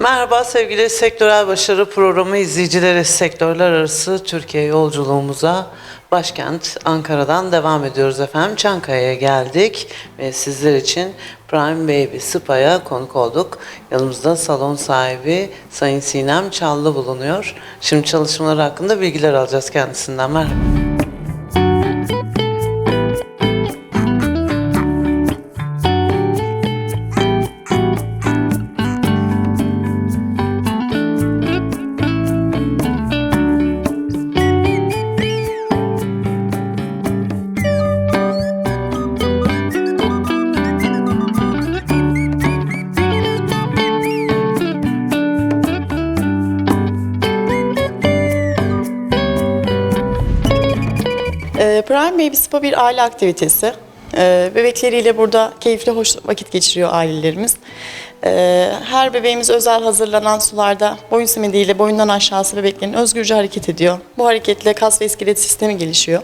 Merhaba sevgili Sektörel Başarı Programı izleyicileri. Sektörler arası Türkiye yolculuğumuza başkent Ankara'dan devam ediyoruz efendim. Çankaya'ya geldik ve sizler için Prime Baby Spa'ya konuk olduk. Yanımızda salon sahibi Sayın Sinem Çallı bulunuyor. Şimdi çalışmaları hakkında bilgiler alacağız kendisinden. Merhaba. Ee, Prime Baby Spa bir aile aktivitesi. Ee, Bebekleriyle burada keyifli, hoş vakit geçiriyor ailelerimiz. Ee, Her bebeğimiz özel hazırlanan sularda boyun simidiyle boyundan aşağısı bebeklerin özgürce hareket ediyor. Bu hareketle kas ve iskelet sistemi gelişiyor.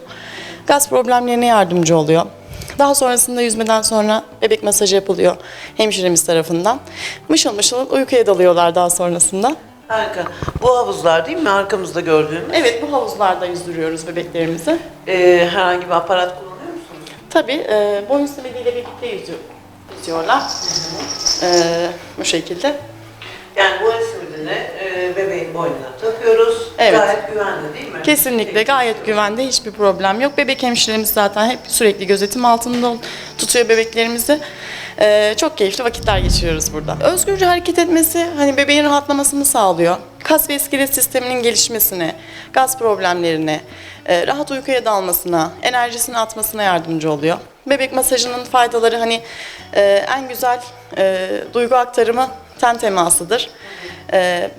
Gaz problemlerine yardımcı oluyor. Daha sonrasında yüzmeden sonra bebek masajı yapılıyor hemşiremiz tarafından. Mışıl mışıl uykuya dalıyorlar daha sonrasında. Harika. Bu havuzlar değil mi arkamızda gördüğümüz? Evet bu havuzlarda yüzdürüyoruz bebeklerimizi. Ee, herhangi bir aparat kullanıyor musunuz? Tabii e, boyun simidiyle birlikte yüzüyor, yüzüyorlar. E, bu şekilde. Yani bu simidini e, bebeğin boynuna takıyoruz. Evet. Gayet güvenli değil mi? Kesinlikle gayet güvende hiçbir problem yok. Bebek hemşiremiz zaten hep sürekli gözetim altında ol- tutuyor bebeklerimizi. E, çok keyifli vakitler geçiriyoruz burada. Özgürce hareket etmesi hani bebeğin rahatlamasını sağlıyor. Kas ve iskelet sisteminin gelişmesine, gaz problemlerine, e, rahat uykuya dalmasına, enerjisini atmasına yardımcı oluyor. Bebek masajının faydaları hani e, en güzel e, duygu aktarımı ten temasıdır.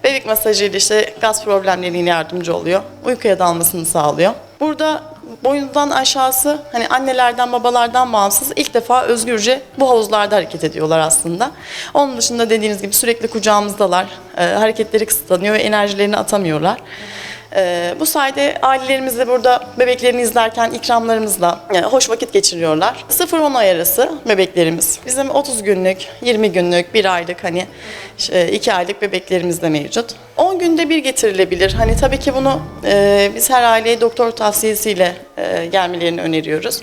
Bebek masajıyla işte gaz problemleriyle yardımcı oluyor. Uykuya dalmasını sağlıyor. Burada boyundan aşağısı hani annelerden babalardan bağımsız ilk defa özgürce bu havuzlarda hareket ediyorlar aslında. Onun dışında dediğiniz gibi sürekli kucağımızdalar. E, hareketleri kısıtlanıyor ve enerjilerini atamıyorlar. Ee, bu sayede ailelerimiz de burada bebeklerini izlerken ikramlarımızla e, hoş vakit geçiriyorlar. 0-10 ay arası bebeklerimiz. Bizim 30 günlük, 20 günlük, 1 aylık hani 2 aylık bebeklerimiz de mevcut. 10 günde bir getirilebilir. Hani tabii ki bunu e, biz her aileye doktor tavsiyesiyle e, gelmelerini öneriyoruz.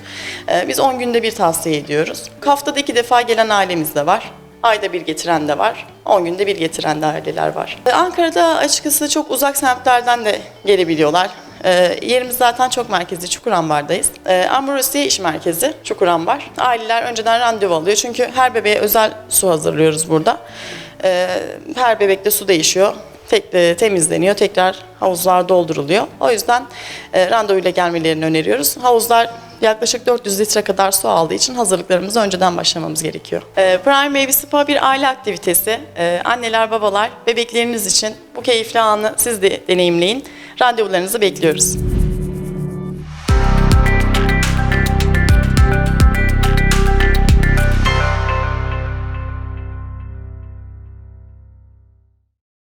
E, biz 10 günde bir tavsiye ediyoruz. Haftada 2 defa gelen ailemiz de var. Ayda bir getiren de var. 10 günde bir getiren de aileler var. Ee, Ankara'da açıkçası çok uzak semtlerden de gelebiliyorlar. Ee, yerimiz zaten çok merkezli, Çukurambar'dayız. Ee, Ambrosiye iş merkezi, Çukurambar. Aileler önceden randevu alıyor çünkü her bebeğe özel su hazırlıyoruz burada. Ee, her bebekte su değişiyor. Tek, e, temizleniyor, tekrar havuzlar dolduruluyor. O yüzden e, randevuyla gelmelerini öneriyoruz. Havuzlar yaklaşık 400 litre kadar su aldığı için hazırlıklarımızı önceden başlamamız gerekiyor. Ee, Prime Baby Spa bir aile aktivitesi. Ee, anneler, babalar, bebekleriniz için bu keyifli anı siz de deneyimleyin. Randevularınızı bekliyoruz.